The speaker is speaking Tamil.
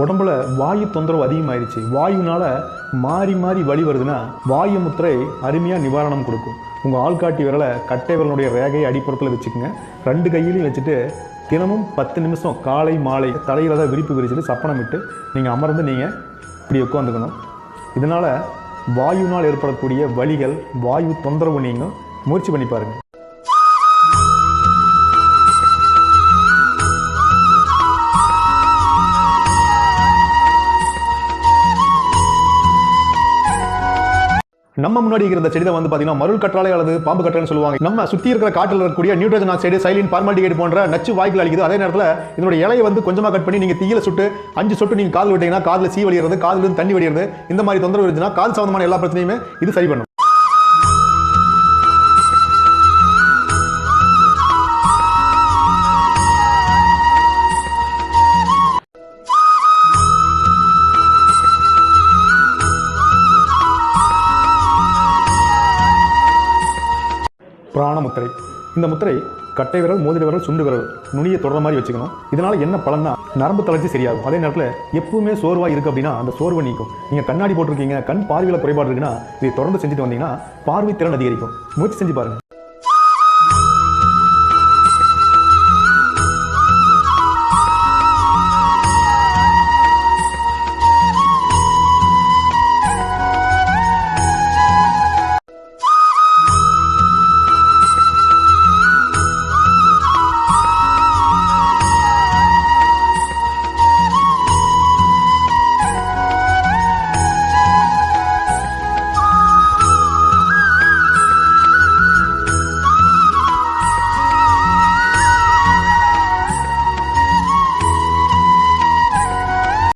உடம்புல வாயு தொந்தரவு அதிகமாயிருச்சு. வாயுனால மாறி மாறி வலி வருதுன்னா வாயு முத்திரை அருமையாக நிவாரணம் கொடுக்கும். உங்கள் ஆள்காட்டி விரலை கட்டை விரலுடைய ரேகையை அடிப்புறத்தில் வச்சுக்கோங்க. ரெண்டு கையிலையும் வச்சுட்டு தினமும் பத்து நிமிஷம் காலை மாலை தலையில் தான் விரிப்பு விரிச்சிட்டு சப்பனம் விட்டு நீங்கள் அமர்ந்து நீங்கள் இப்படி உட்காந்துக்கணும் இதனால் வாயுனால் ஏற்படக்கூடிய வழிகள் வாயு தொந்தரவு நீங்கள் முயற்சி பண்ணி பாருங்கள் நம்ம முன்னாடி இருக்கிற இந்த செடி வந்து பார்த்தீங்கன்னா மருள் கற்றாலை அல்லது பாம்பு கற்றாழைன்னு சொல்லுவாங்க. நம்ம சுற்றி இருக்கிற காட்டில் இருக்கக்கூடிய நியூட்ரஜன் ஆக்சைடு சைலின் பார்மால்டிகைடு போன்ற நச்சு வாய்க்குகள் அளிக்குது அதே நேரத்தில் இதனுடைய இலையை வந்து கொஞ்சமாக கட் பண்ணி நீங்கள் தீயில சுட்டு அஞ்சு சொட்டு நீங்கள் காதல் விட்டீங்கன்னா காதில் சீ வழியிறது காதுல இருந்து தண்ணி வழியிறது இந்த மாதிரி தொந்தரவு இருந்துச்சுன்னா காது சம்பந்தமான எல்லா பிரச்சனையுமே இது சரி பண்ணும். பிராண முத்திரை. இந்த முத்திரை கட்டை விரல் மோதிர விரல் சுண்டு விரல் நுனியை தொடர மாதிரி வச்சுக்கணும். இதனால என்ன பலன்னா நரம்பு தளர்ச்சி சரியாகும். அதே நேரத்தில் எப்பவுமே சோர்வா இருக்கு அப்படின்னா அந்த சோர்வை நீக்கும். நீங்க கண்ணாடி போட்டிருக்கீங்க கண் பார்வையில குறைபாடு இருக்குன்னா இதை தொடர்ந்து செஞ்சுட்டு வந்தீங்கன்னா பார்வை திறன் அதிகரிக்கும். முயற்சி செஞ்சு பாருங்க.